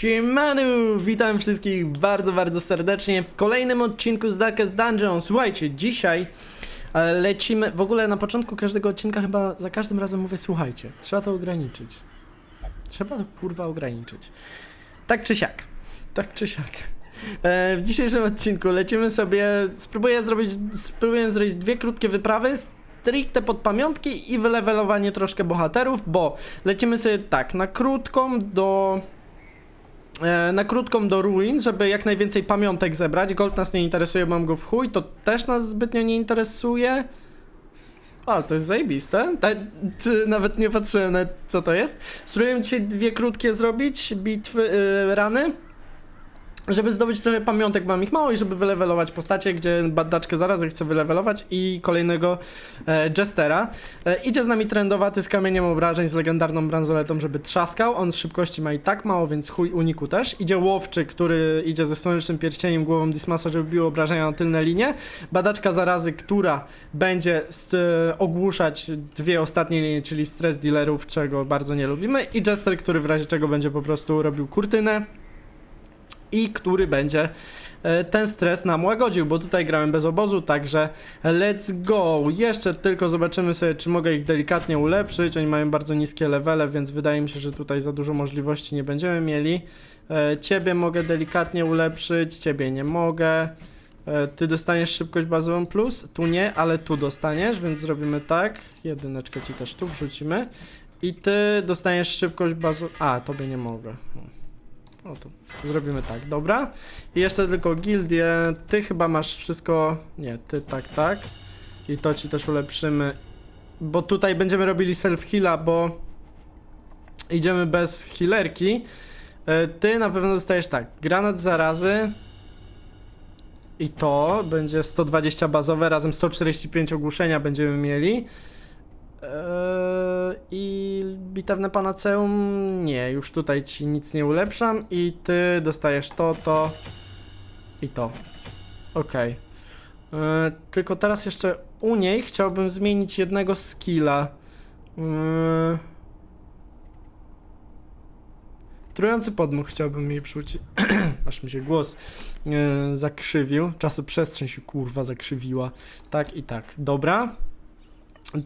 Siemanu! Witam wszystkich bardzo, bardzo serdecznie w kolejnym odcinku z Darkest Dungeon. Słuchajcie, dzisiaj e, lecimy... W ogóle na początku każdego odcinka chyba za każdym razem mówię słuchajcie, trzeba to ograniczyć. Trzeba to kurwa ograniczyć. Tak czy siak. Tak czy siak. E, w dzisiejszym odcinku lecimy sobie... Spróbuję zrobić, spróbuję zrobić dwie krótkie wyprawy stricte pod pamiątki i wylewelowanie troszkę bohaterów, bo lecimy sobie tak, na krótką do na krótką do ruin, żeby jak najwięcej pamiątek zebrać. Gold nas nie interesuje, mam go w chuj, to też nas zbytnio nie interesuje. O, to jest zajebiste. Ta, ty, nawet nie patrzyłem na co to jest. Spróbujemy dzisiaj dwie krótkie zrobić, bitwy, y, rany. Żeby zdobyć trochę pamiątek, mam ich mało i żeby wylewelować postacie, gdzie badaczkę zarazy chcę wylewelować i kolejnego e, Jestera. E, idzie z nami trendowaty z kamieniem obrażeń, z legendarną bransoletą, żeby trzaskał. On z szybkości ma i tak mało, więc chuj uniku też. Idzie łowczy, który idzie ze słonecznym pierścieniem głową Dismasa, żeby biło obrażenia na tylne linie. Badaczka zarazy, która będzie st- e, ogłuszać dwie ostatnie linie, czyli stres dealerów, czego bardzo nie lubimy. I Jester, który w razie czego będzie po prostu robił kurtynę i który będzie e, ten stres nam łagodził, bo tutaj grałem bez obozu, także let's go. Jeszcze tylko zobaczymy sobie, czy mogę ich delikatnie ulepszyć. Oni mają bardzo niskie levele, więc wydaje mi się, że tutaj za dużo możliwości nie będziemy mieli. E, Ciebie mogę delikatnie ulepszyć, ciebie nie mogę. E, Ty dostaniesz szybkość bazową plus, tu nie, ale tu dostaniesz, więc zrobimy tak. Jedyneczkę ci też tu wrzucimy. I ty dostaniesz szybkość bazową. A, tobie nie mogę. O to zrobimy tak, dobra. I jeszcze tylko gildię. Ty chyba masz wszystko. Nie, ty tak, tak. I to ci też ulepszymy. Bo tutaj będziemy robili self-heala, bo idziemy bez healerki. E, Ty na pewno dostajesz tak, granat zarazy. I to będzie 120 bazowe, razem 145 ogłuszenia będziemy mieli. Eee, I bitewne panaceum nie, już tutaj ci nic nie ulepszam i ty dostajesz to, to i to. Okej. Eee, tylko teraz jeszcze u niej chciałbym zmienić jednego skilla. Eee, Trujący podmuch chciałbym jej wrzucić. Aż mi się głos e, zakrzywił. Czasoprzestrzeń się kurwa zakrzywiła. Tak i tak. Dobra.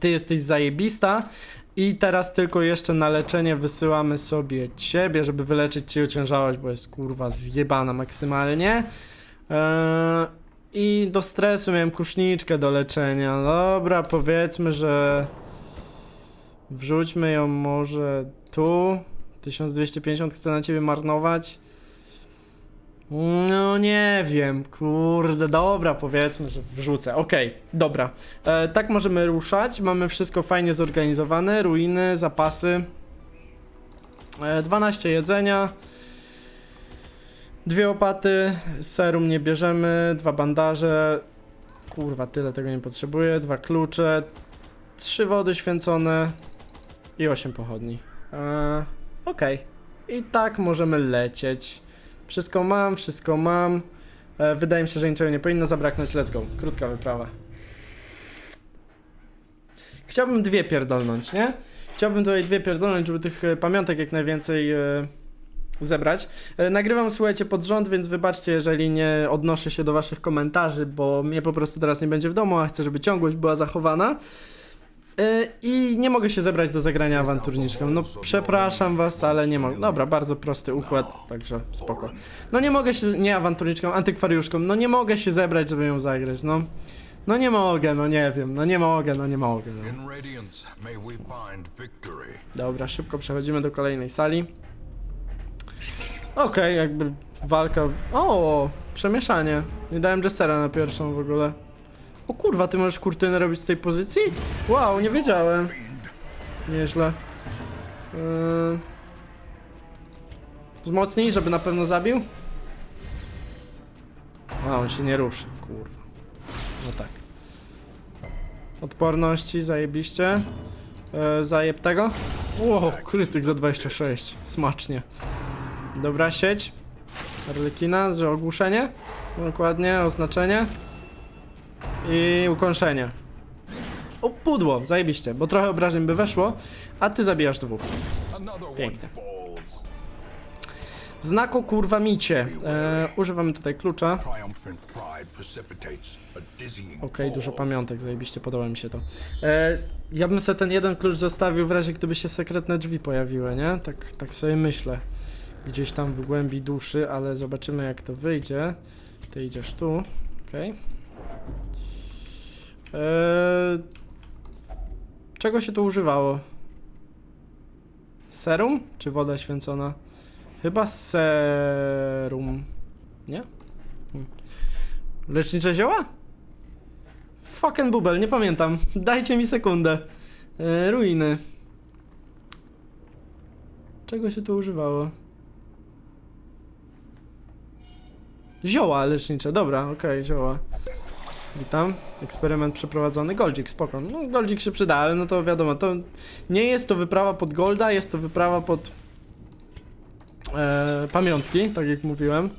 Ty jesteś zajebista. I teraz tylko jeszcze na leczenie wysyłamy sobie ciebie, żeby wyleczyć ci ociężałość, bo jest kurwa zjebana maksymalnie. Eee, I do stresu miałem kuszniczkę do leczenia. Dobra, powiedzmy, że wrzućmy ją może tu. 1250 chcę na ciebie marnować. No nie wiem, kurde, dobra, powiedzmy, że wrzucę. Okej, dobra. E, tak możemy ruszać, mamy wszystko fajnie zorganizowane, ruiny, zapasy. E, 12 jedzenia. Dwie opaty, serum nie bierzemy, dwa bandaże. Kurwa, tyle tego nie potrzebuję. Dwa klucze, trzy wody święcone i osiem pochodni. E, Okej. I tak możemy lecieć. Wszystko mam, wszystko mam. E, wydaje mi się, że niczego nie powinno zabraknąć. Let's go. Krótka wyprawa. Chciałbym dwie pierdolnąć, nie? Chciałbym tutaj dwie pierdolnąć, żeby tych e, pamiątek jak najwięcej e, zebrać. Nagrywam, słuchajcie, pod rząd, więc wybaczcie, jeżeli nie odnoszę się do waszych komentarzy, bo mnie po prostu teraz nie będzie w domu, a chcę, żeby ciągłość była zachowana. E, I nie mogę się zebrać do zagrania awanturniczką. No przepraszam was, ale nie mogę. Dobra, bardzo prosty układ, także spoko. No nie mogę się, nie awanturniczką, antykwariuszką, no nie mogę się zebrać, żeby ją zagrać, no. No nie mogę, no nie wiem, no nie mogę, no nie mogę. No. Dobra, szybko przechodzimy do kolejnej sali. Okej, jakby walka... O, przemieszanie. Nie dałem Jestera na pierwszą w ogóle. O kurwa, ty możesz kurtynę robić z tej pozycji? Wow, nie wiedziałem. Nieźle. Yy... Wzmocnij, żeby na pewno zabił? A, on się nie ruszy, kurwa. No tak. Odporności, zajebiście. E, zajeb tego. Wow, krytyk za 26. Smacznie. Dobra, sieć. Arlekina, że ogłuszenie. Dokładnie, oznaczenie. I ukończenie. O, pudło, zajebiście, bo trochę obrażeń by weszło, a ty zabijasz dwóch. Pięknie. Znako kurwa micie. E, używamy tutaj klucza. Okej, dużo fall. pamiątek, zajebiście podoba mi się to. E, ja bym sobie ten jeden klucz zostawił w razie gdyby się sekretne drzwi pojawiły, nie? Tak, tak sobie myślę. Gdzieś tam w głębi duszy, ale zobaczymy jak to wyjdzie. Ty idziesz tu, okej. E, czego się tu używało? Serum czy woda święcona? Chyba serum. Nie? Hmm. Lecznicze zioła? Fucking bubel, nie pamiętam. Dajcie mi sekundę. E, ruiny. Czego się tu używało? Zioła lecznicze, dobra, okej, zioła. Witam. Eksperyment przeprowadzony. Goldzik, spoko. No, Goldzik się przyda, ale no to wiadomo, to nie jest to wyprawa pod Golda, jest to wyprawa pod e, pamiątki, tak jak mówiłem.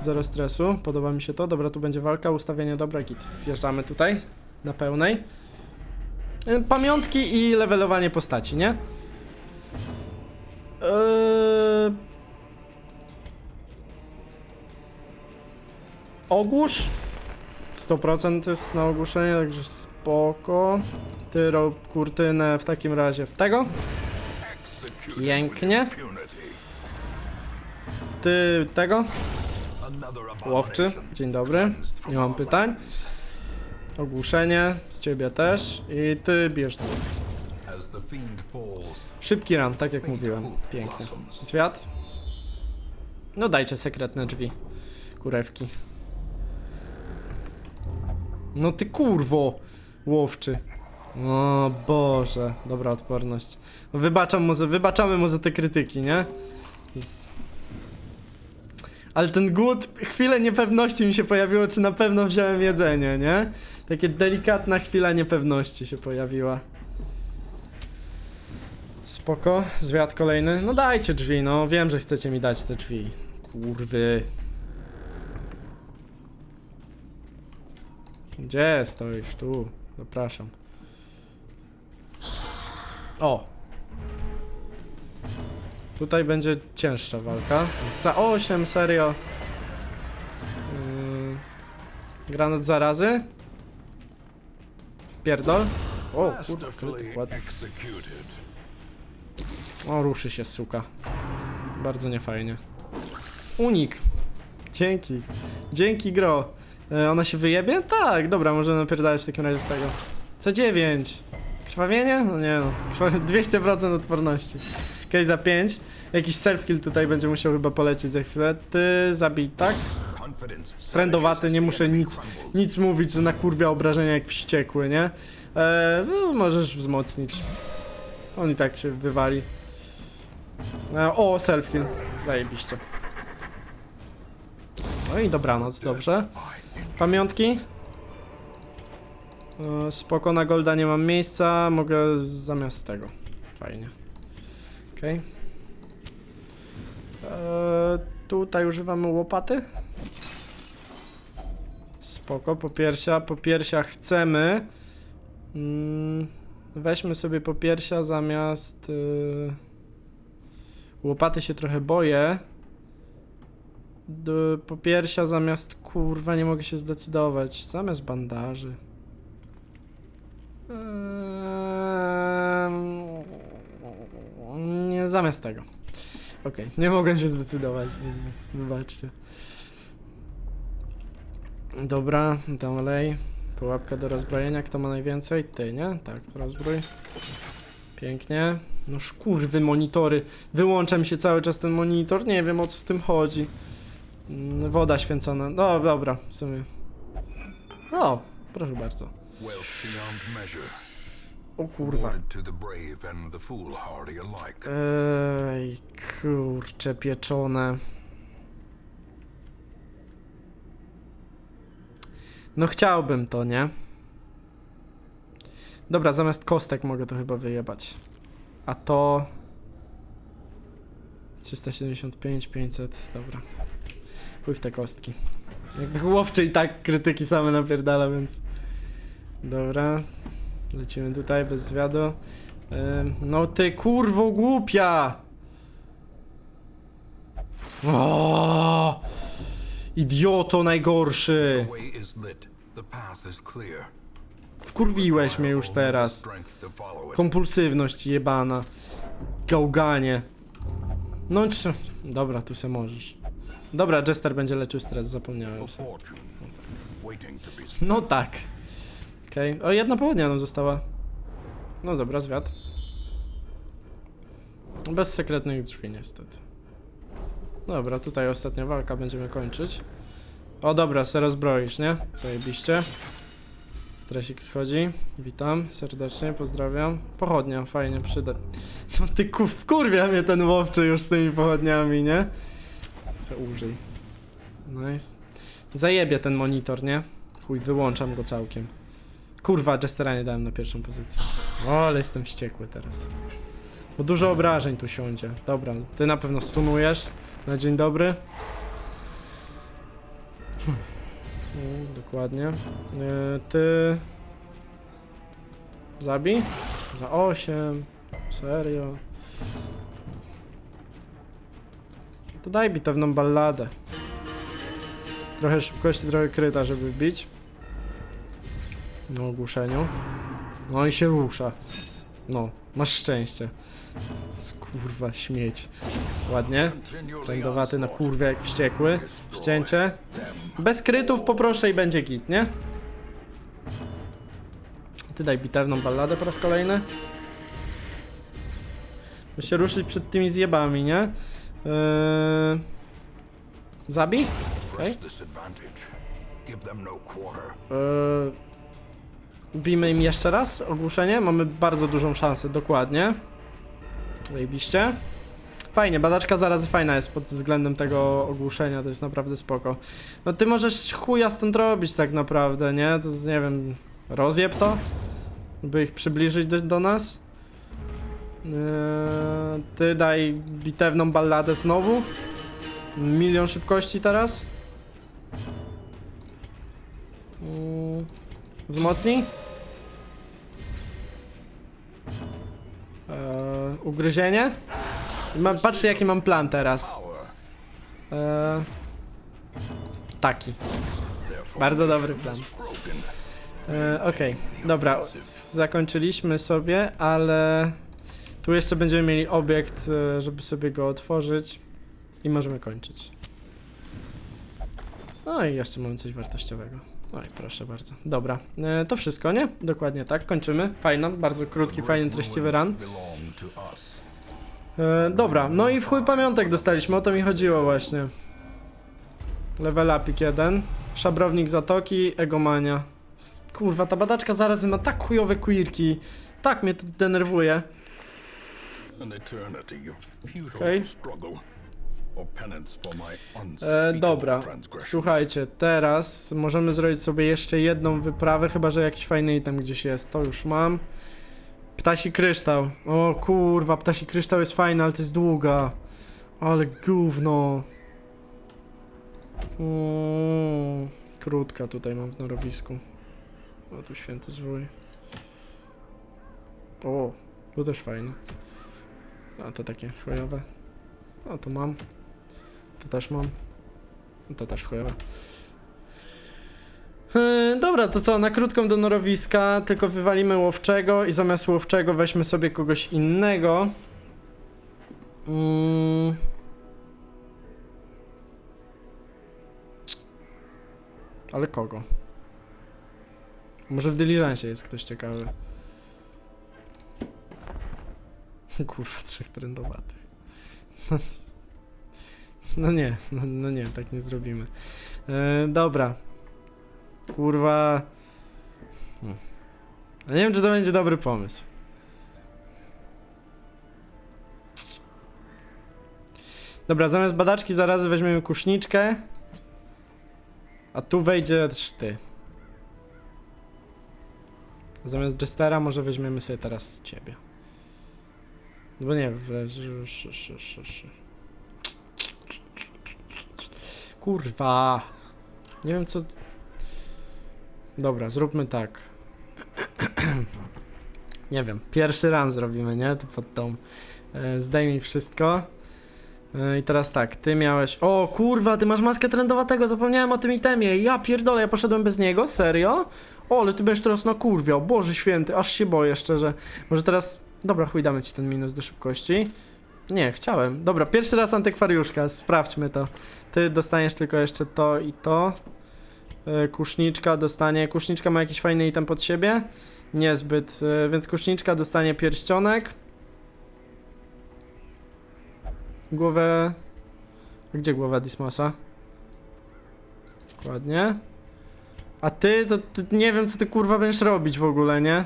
Zero stresu, podoba mi się to. Dobra, tu będzie walka, ustawienie dobra, git. Wjeżdżamy tutaj na pełnej. E, Pamiątki i levelowanie postaci, nie? Eee... Ogłusz? 100% jest na ogłuszenie, także spoko. Ty rob kurtynę w takim razie w tego. Pięknie. Ty tego. Łowczy. Dzień dobry. Nie mam pytań. Ogłuszenie. Z ciebie też. I ty bierz falls, Szybki run, tak jak mówiłem. Pięknie. Zwiat. No dajcie sekretne drzwi. Kurewki. No ty kurwo! Łowczy. O Boże. Dobra odporność. Wybaczam mu za, wybaczamy mu za te krytyki, nie? Z... Ale ten głód, chwilę niepewności mi się pojawiło, czy na pewno wziąłem jedzenie, nie? Takie delikatna chwila niepewności się pojawiła. Spoko, zwiat kolejny. No dajcie drzwi, no wiem, że chcecie mi dać te drzwi. Kurwy. Gdzie stoisz? Tu. Zapraszam. O! Tutaj będzie cięższa walka. Za 8, serio. Yy, granat zarazy. Pierdol. O, kurde, krytyk ładny. executed. O, ruszy się, suka. Bardzo niefajnie. Unik. Dzięki. Dzięki, gro. E, ona się wyjebie? Tak, dobra, możemy napierdalać w takim razie w tego. C9. Krwawienie? No nie no. Krwawie 200% odporności. Okej, za 5. Jakiś self-kill tutaj będzie musiał chyba polecieć za chwilę. Ty zabij, tak? Trendowaty, nie muszę nic, nic mówić, że na kurwia obrażenia jak wściekły, nie? E, no, możesz wzmocnić. On i tak się wywali. E, o, selfkill. Zajebiście. No i dobranoc, dobrze. Pamiątki? E, spoko, na golda nie mam miejsca, mogę zamiast tego. Fajnie. Okej. E, Tutaj używamy łopaty. Spoko, popiersia, popiersia chcemy. Mm, weźmy sobie popiersia zamiast... y, łopaty się trochę boję. D, popiersia zamiast... Kurwa, nie mogę się zdecydować. Zamiast bandaży. Ehm, nie, zamiast tego. Okej, nie mogłem się zdecydować. Wybaczcie. Dobra, dalej. Pułapka do rozbrojenia. Kto ma najwięcej? Ty, nie? Tak, to rozbrój. Pięknie. No szkurwy monitory. Wyłącza mi się cały czas ten monitor. Nie wiem o co z tym chodzi. Mm, Woda święcona. No dobra, w sumie. O, proszę bardzo. O kurwa. Ej, kurcze pieczone. No chciałbym to, nie? Dobra, zamiast kostek mogę to chyba wyjebać. A to... 375, 500, dobra. Chuj w te kostki. Jakby łowczy i tak krytyki same napierdala, więc... Dobra. Lecimy tutaj bez zwiadu. Ym, No ty kurwo głupia! O! Idioto najgorszy! Wkurwiłeś mnie już teraz. Kompulsywność jebana. Gałganie. No trz- Dobra, tu se możesz. Dobra, Jester będzie leczył stres, zapomniałem sobie. No tak. Okej. O, jedna południa nam została. No dobra, zwiat. Bez sekretnych drzwi niestety. Dobra, tutaj ostatnia walka, będziemy kończyć. O dobra, se rozbroisz, nie? Zajebiście. Stresik schodzi. Witam serdecznie, pozdrawiam. Pochodnia, fajnie, przyda. No ty ku- wkurwia mnie ten łowczy już z tymi pochodniami, nie? Co użyj. Nice. Zajebie ten monitor, nie? Chuj, wyłączam go całkiem. Kurwa, Jestera nie dałem na pierwszą pozycję. O, ale jestem wściekły teraz. Bo dużo obrażeń tu siądzie. Dobra, ty na pewno stunujesz. Na dzień dobry. Mm, Dokładnie. E, ty... Zabij? Za 8. Serio. To daj bitewną balladę. Trochę szybkości, trochę kryta, żeby bić. Na ogłuszeniu. No i się rusza. No, masz szczęście. Kurwa, śmieć. Ładnie. Trędowaty na kurwę jak wściekły. Ścięcie. Bez krytów poproszę i będzie git, nie? Ty daj bitewną balladę po raz kolejny. Się ruszyć przed tymi zjebami, nie? Yy... Zabij? Quarter. Yy... Bijmy im jeszcze raz ogłuszenie. Mamy bardzo dużą szansę, dokładnie. Zajebiście. Fajnie, badaczka zarazy fajna jest pod względem tego ogłuszenia, to jest naprawdę spoko. No ty możesz chuja stąd robić tak naprawdę, nie? To nie wiem, rozjeb to? By ich przybliżyć do, do nas? Yy, ty daj bitewną balladę znowu. Milion szybkości teraz. Mm, Wzmocnij. Eee, ugryzienie. Mam, patrzcie jaki mam plan teraz. Eee, taki. Bardzo dobry plan. Eee, Okej, dobra, z- zakończyliśmy sobie, ale tu jeszcze będziemy mieli obiekt, e, żeby sobie go otworzyć i możemy kończyć. No i jeszcze mamy coś wartościowego. Oj, proszę bardzo. Dobra, e, to wszystko, nie? Dokładnie tak, kończymy. Fajna, bardzo krótki, fajny, treściwy run. E, dobra, no i w chuj pamiątek dostaliśmy, o to mi chodziło właśnie. Level upik 1, szabrownik zatoki, egomania. Kurwa, ta badaczka zaraz ma tak chujowe queerki. Tak mnie to denerwuje. An eternity of futile struggle. E, dobra, słuchajcie, teraz możemy zrobić sobie jeszcze jedną wyprawę, chyba że jakiś fajny item gdzieś jest, to już mam. Ptasi kryształ. O kurwa, ptasi kryształ jest fajny, ale to jest długa. Ale gówno. Krótka tutaj mam w norowisku. O, tu święty zwój. O, tu też fajne. A to takie chujowe. O, to mam. To też mam. To też chujowe. Yy, dobra, to co, na krótką do norowiska, tylko wywalimy łowczego i zamiast łowczego weźmy sobie kogoś innego. Mm. Ale kogo? Może w dyliżansie jest ktoś ciekawy. Kurwa, trzech trendowatych. No nie, no, no nie, tak nie zrobimy. E, dobra. Kurwa. Hmm. Nie wiem, czy to będzie dobry pomysł. Dobra, zamiast badaczki zarazy weźmiemy kuszniczkę. A tu wejdzie ty. Zamiast Jestera może weźmiemy sobie teraz ciebie. No bo nie. Kurwa. Nie wiem co. Dobra, zróbmy tak. nie wiem, pierwszy ran zrobimy, nie? Tu pod tą. E, zdejmij wszystko. E, I teraz tak, ty miałeś. O kurwa, ty masz maskę trendowatego, zapomniałem o tym itemie. Ja pierdolę, ja poszedłem bez niego? Serio? O, ale ty będziesz teraz na kurwiał. Boże święty, aż się boję szczerze. Może teraz. Dobra, chuj, damy ci ten minus do szybkości. Nie, chciałem. Dobra, pierwszy raz antykwariuszka, sprawdźmy to. Ty dostaniesz tylko jeszcze to i to. E, Kuszniczka dostanie. Kuszniczka ma jakiś fajny item pod siebie? Niezbyt, e, więc kuszniczka dostanie pierścionek. Głowę. Gdzie głowa Dismosa? Ładnie. A ty, to nie wiem co ty kurwa będziesz robić w ogóle, nie?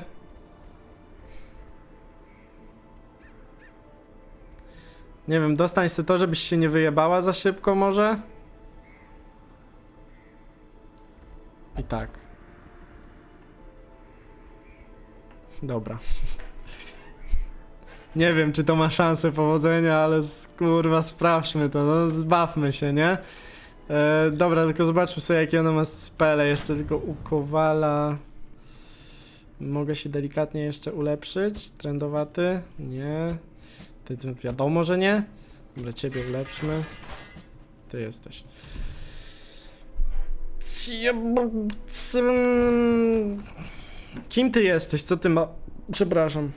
Nie wiem, dostań sobie to, żebyś się nie wyjebała za szybko może? I tak. Dobra. Nie wiem, czy to ma szansę powodzenia, ale kurwa, sprawdźmy to, no zbawmy się, nie? E, dobra, tylko zobaczmy sobie, jakie ona ma spele. Jeszcze tylko u Kowala. Mogę się delikatnie jeszcze ulepszyć. Trendowaty? Nie. Ty, ty wiadomo, że nie. Dobra, ciebie ulepszmy. Ty jesteś. Kim ty jesteś? Co ty ma... Przepraszam.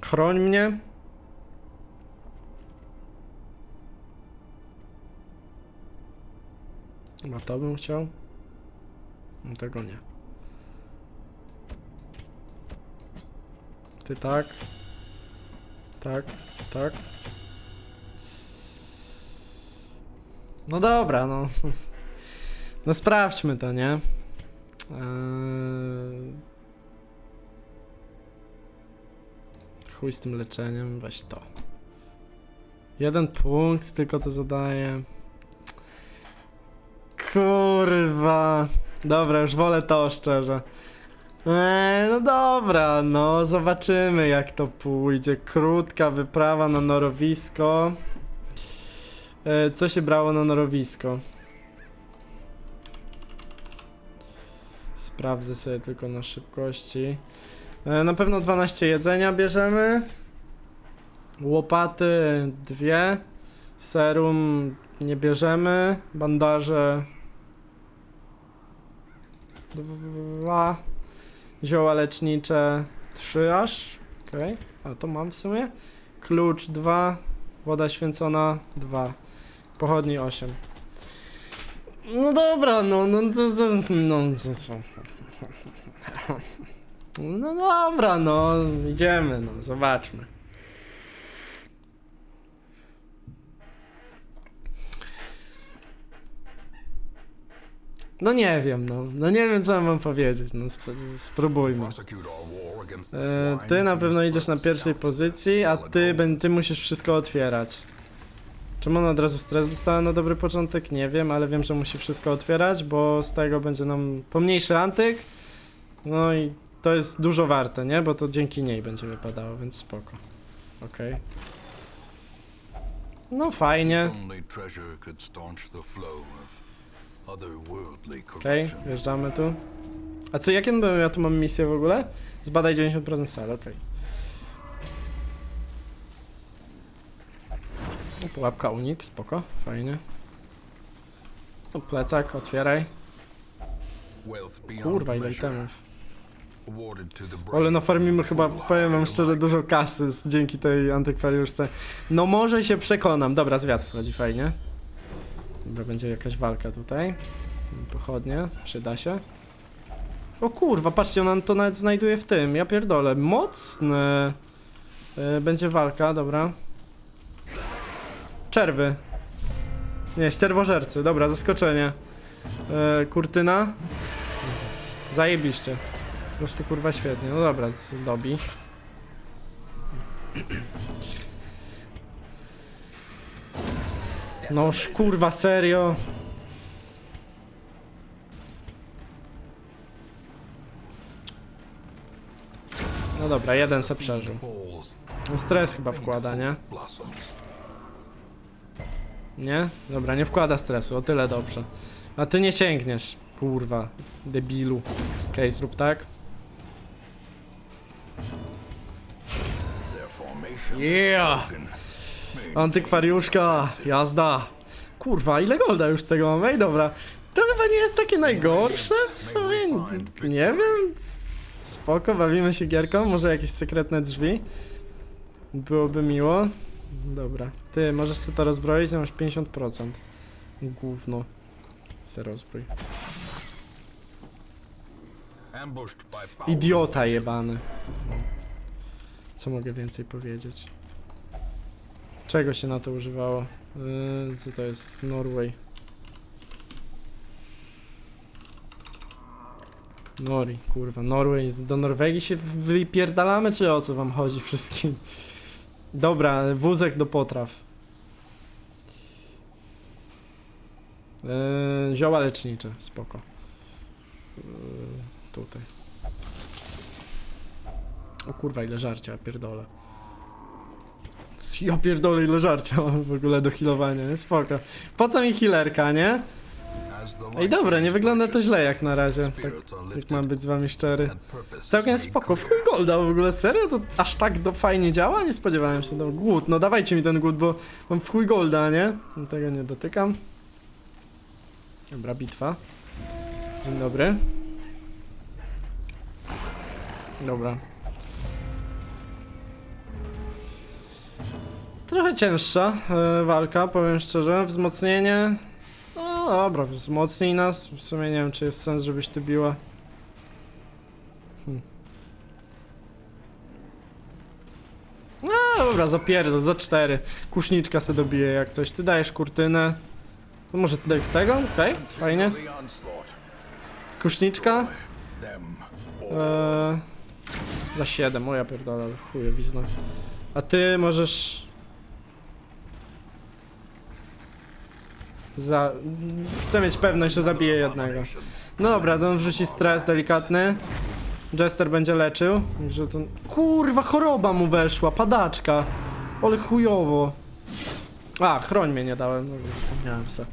Chroń mnie. Chyba to bym chciał. No tego nie. Ty tak. Tak, tak. No dobra, no. No sprawdźmy to, nie? Eee... Chuj z tym leczeniem, weź to. Jeden punkt, tylko to zadaje. Kurwa. Dobra, już wolę to szczerze. Eee, no dobra, no zobaczymy jak to pójdzie. Krótka wyprawa na norowisko. Eee, co się brało na norowisko? Sprawdzę sobie tylko na szybkości. E, Na pewno 12 jedzenia bierzemy. Łopaty dwie. Serum nie bierzemy. Bandaże dwa. Zioła lecznicze trzy aż. Okej, a to mam w sumie. Klucz dwa. Woda święcona dwa. Pochodni 8. No dobra, no, no, to, to, no, co, co. No dobra, no, idziemy, no, zobaczmy. No nie wiem, no, no nie wiem co mam wam powiedzieć, no sp spróbujmy. E, ty na pewno idziesz na pierwszej pozycji, a ty, ty musisz wszystko otwierać. Czemu ona od razu stres dostała na dobry początek? Nie wiem, ale wiem, że musi wszystko otwierać, bo z tego będzie nam pomniejszy antyk. No i to jest dużo warte, nie? Bo to dzięki niej będzie wypadało, więc spoko. Okej. No fajnie. Okej, corruption. wjeżdżamy tu. A co, jakie ja tu mam misję w ogóle? Zbadaj 90% sal, okej. O, Pułapka unik, spoko, fajnie. O, plecak, otwieraj. Kurwa, ile itemów. Ale nafarmimy and chyba, powiem wam szczerze, dużo kasy z, dzięki tej antykwariuszce. No może się przekonam. Dobra, zwiat wchodzi, fajnie. Dobra, będzie jakaś walka tutaj. Pochodnie, przyda się. O kurwa, patrzcie, ona to nawet znajduje w tym, ja pierdolę. Mocne. Yy, będzie walka, dobra. Czerwy. Nie, ścierwożercy, dobra, zaskoczenie. Yy, kurtyna. Zajebiście. Po prostu kurwa świetnie. No dobra, dobi. Noż kurwa serio. No dobra, jeden se przeżył. No Stres chyba wkłada, nie? Nie? Dobra, nie wkłada stresu, o tyle dobrze. A ty nie sięgniesz, kurwa, debilu. Okej, zrób tak. Yeah! Antykwariuszka, jazda. Kurwa, ile golda już z tego mamy? Ej, dobra. To chyba nie jest takie najgorsze w sumie. Nie wiem. Spoko, bawimy się gierką. Może jakieś sekretne drzwi. Byłoby miło. Dobra. Ty, możesz sobie to rozbroić, masz 50%. Gówno. Se rozbrój. Idiota jebany. Co mogę więcej powiedzieć? Czego się na to używało? Yy, co to jest? Norway. Nori, kurwa. Norway. Do Norwegii się wypierdalamy, czy o co wam chodzi wszystkim? Dobra, wózek do potraw. Yy, zioła lecznicze, spoko. Yy, tutaj. O kurwa, ile żarcia, pierdolę. Ja pierdolę, ile żarcia mam w ogóle do healowania, nie? Spoko. Po co mi healerka, nie? Ej, dobra, nie wygląda to źle jak na razie, tak lifted mam być z wami szczery. Całkiem spoko, w chuj golda w ogóle, serio? To aż tak do fajnie działa? Nie spodziewałem się, no głód, no dawajcie mi ten głód, bo mam w chuj golda, nie? No, Tego nie dotykam. Dobra, bitwa. Dzień dobry. Dobra. Trochę cięższa e, walka, powiem szczerze. Wzmocnienie. No dobra, wzmocnij nas. W sumie nie wiem, czy jest sens, żebyś ty biła. Hmm. No dobra, za pierdol, za cztery. Kuszniczka se dobije jak coś. Ty dajesz kurtynę. To może ty daj w tego? Okej, fajnie. The onslaught. Kuszniczka. Eee, za 7, moja pierdolę, chujowizna. A ty możesz... Za... Chcę mieć pewność, że zabiję jednego. No dobra, to on wrzuci stres delikatny. Jester będzie leczył. Także to... Kurwa, choroba mu weszła, padaczka. Ale chujowo. A, chroń mnie nie dałem, dobra, zapomniałem se.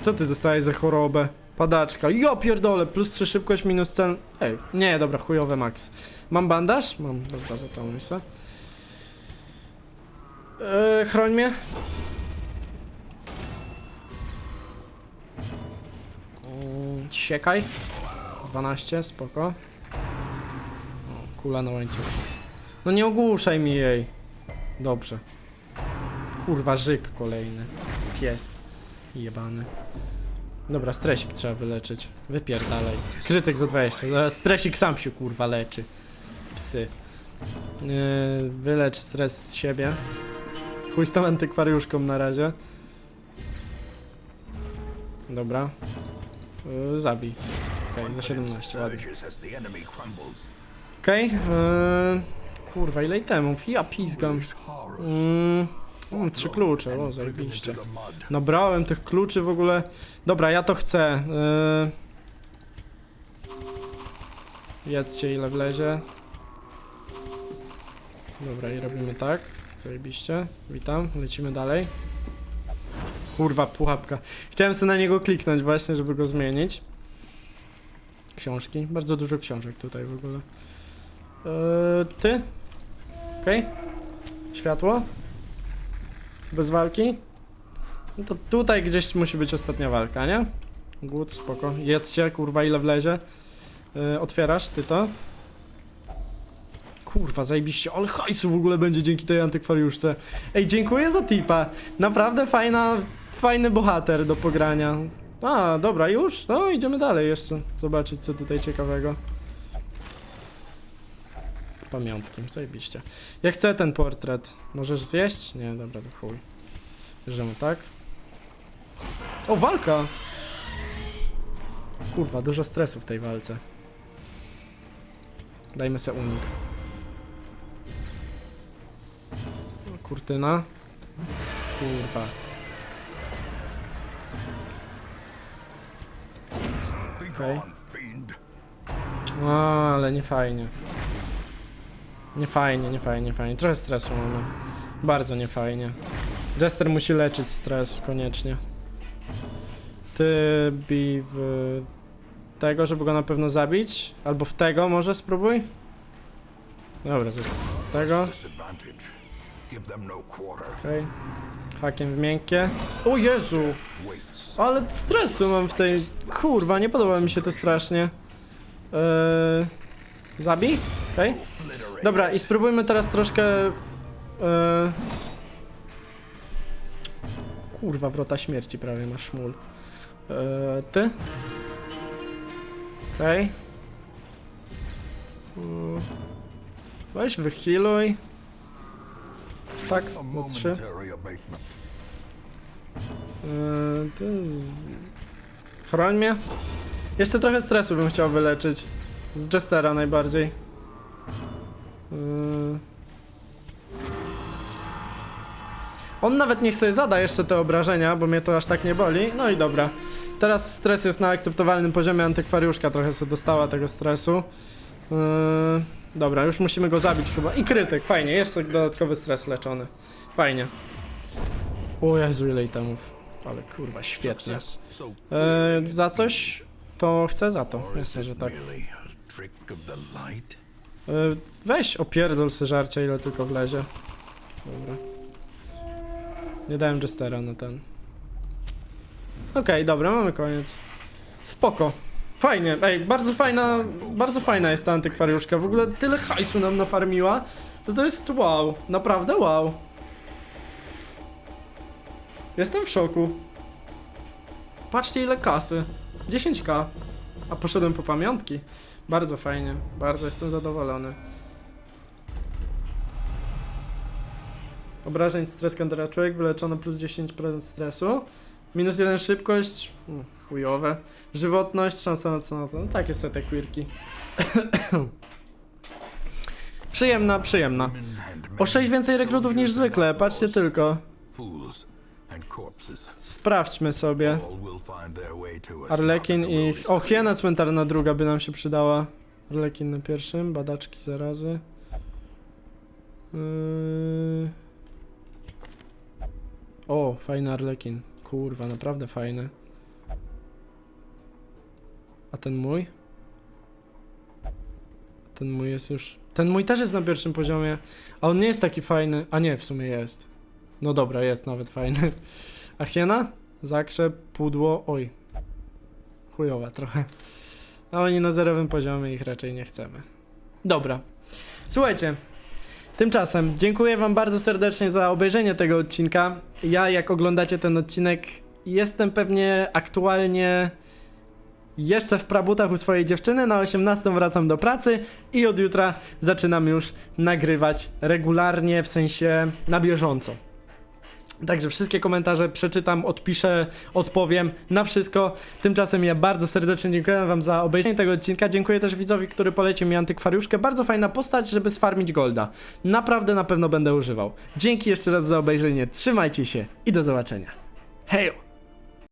Co ty dostałeś za chorobę? Padaczka. Jo pierdolę, plus 3 szybkość, minus cel. Ej, nie, dobra, chujowe max. Mam bandaż? Mam, dobra, za tą Eee, chroń mnie. Mm, Siekaj. 12, spoko. O, kula na łańcuchu. No nie ogłuszaj mi jej. Dobrze. Kurwa, żyk kolejny. Pies. Jebany. Dobra, stresik trzeba wyleczyć. Wypierdalaj. Krytyk za 20. Zaraz Stresik sam się kurwa leczy. Psy. Yy, wylecz stres z siebie. Chuj z tą antykwariuszką na razie. Dobra. Yy, zabij. Okej, za 17, ładnie. Okej. yy, kurwa, ile itemów? Ja pizgam. Mam trzy klucze, o zajebiście. Nabrałem tych kluczy w ogóle. Dobra, ja to chcę. Yy... Jedzcie ile wlezie. Dobra, i robimy tak. Zajebiście. Witam, lecimy dalej. Kurwa, pułapka. Chciałem sobie na niego kliknąć właśnie, żeby go zmienić. Książki. Bardzo dużo książek tutaj w ogóle. Yy, ty? Okej. Światło? Bez walki? No to tutaj gdzieś musi być ostatnia walka, nie? Głód, spoko. Jedzcie, kurwa, ile wlezie. Yy, otwierasz, ty to. Kurwa, zajebiście, ale hajsu w ogóle będzie dzięki tej antykwariuszce. Ej, dziękuję za tipa. Naprawdę fajna, fajny bohater do pogrania. A, dobra, już? No, idziemy dalej jeszcze. Zobaczyć, co tutaj ciekawego. Pamiątki, zajebiście. Ja chcę ten portret. Możesz zjeść? Nie, dobra, to chuj. Bierzemy, tak? O, walka! Kurwa, dużo stresu w tej walce. Dajmy se unik. Kurtyna. Kurwa. Gone, fiend. A, ale nie fajnie. Nie fajnie, nie fajnie, nie fajnie. Trochę stresu mamy. Bardzo nie fajnie. Jester musi leczyć stres koniecznie. Ty bij w tego, żeby go na pewno zabić. Albo w tego może spróbuj. Dobra, tego. No. Okej. Hakiem w miękkie. O Jezu! Ale stresu mam w tej... Kurwa, nie podoba mi się to strasznie. Eee... Zabij? Okej. Dobra, i spróbujmy teraz troszkę... Eee... Kurwa, wrota śmierci prawie ma szmul. Eee, ty? Okej. Mm. Weź wyhealuj. Tak, na trzy. Yy, to jest... Chroń mnie. Jeszcze trochę stresu bym chciał wyleczyć. Z Jestera najbardziej. Yy. On nawet niech sobie zada jeszcze te obrażenia, bo mnie to aż tak nie boli. No i dobra. Teraz stres jest na akceptowalnym poziomie, antykwariuszka trochę sobie dostała tego stresu. Yy, dobra, już musimy go zabić chyba. I krytyk, fajnie, jeszcze dodatkowy stres leczony. Fajnie. O Jezu, ile itemów. Ale kurwa, świetnie. E, za coś, to chcę za to. it że tak. E, weź opierdol se żarcia, ile tylko wlezie. Dobra. Nie dałem Jestera na ten. Okej, dobra, mamy koniec. Spoko. Fajnie, ej, bardzo fajna, bardzo fajna jest ta antykwariuszka. W ogóle tyle hajsu nam nafarmiła. To to jest wow, naprawdę wow. Jestem w szoku. Patrzcie ile kasy. 10k. A poszedłem po pamiątki. Bardzo fajnie, bardzo jestem zadowolony. Obrażeń stres kandera człowiek wyleczone plus 10% stresu. Minus 1 szybkość. Chujowe. Żywotność, szansa na co na to. No, takie są te quirki. przyjemna, przyjemna. O 6 więcej rekrutów niż zwykle, patrzcie tylko. Sprawdźmy sobie. Arlekin i... O, hiena cmentarna druga by nam się przydała. Arlekin na pierwszym, badaczki zarazy. Yy... O, fajny Arlekin. Kurwa, naprawdę fajny. A ten mój? Ten mój jest już... Ten mój też jest na pierwszym poziomie, a on nie jest taki fajny. A nie, w sumie jest. No dobra, jest nawet fajny. A hiena? Zakrzep, pudło, oj. Chujowa trochę. A oni na zerowym poziomie ich raczej nie chcemy. Dobra. Słuchajcie. Tymczasem dziękuję wam bardzo serdecznie za obejrzenie tego odcinka. Ja jak oglądacie ten odcinek jestem pewnie aktualnie jeszcze w prabutach u swojej dziewczyny. Na 18 wracam do pracy i od jutra zaczynam już nagrywać regularnie, w sensie na bieżąco. Także wszystkie komentarze przeczytam, odpiszę, odpowiem na wszystko. Tymczasem ja bardzo serdecznie dziękuję Wam za obejrzenie tego odcinka. Dziękuję też widzowi, który polecił mi antykwariuszkę. Bardzo fajna postać, żeby sfarmić golda. Naprawdę na pewno będę używał. Dzięki jeszcze raz za obejrzenie. Trzymajcie się i do zobaczenia. Hejo!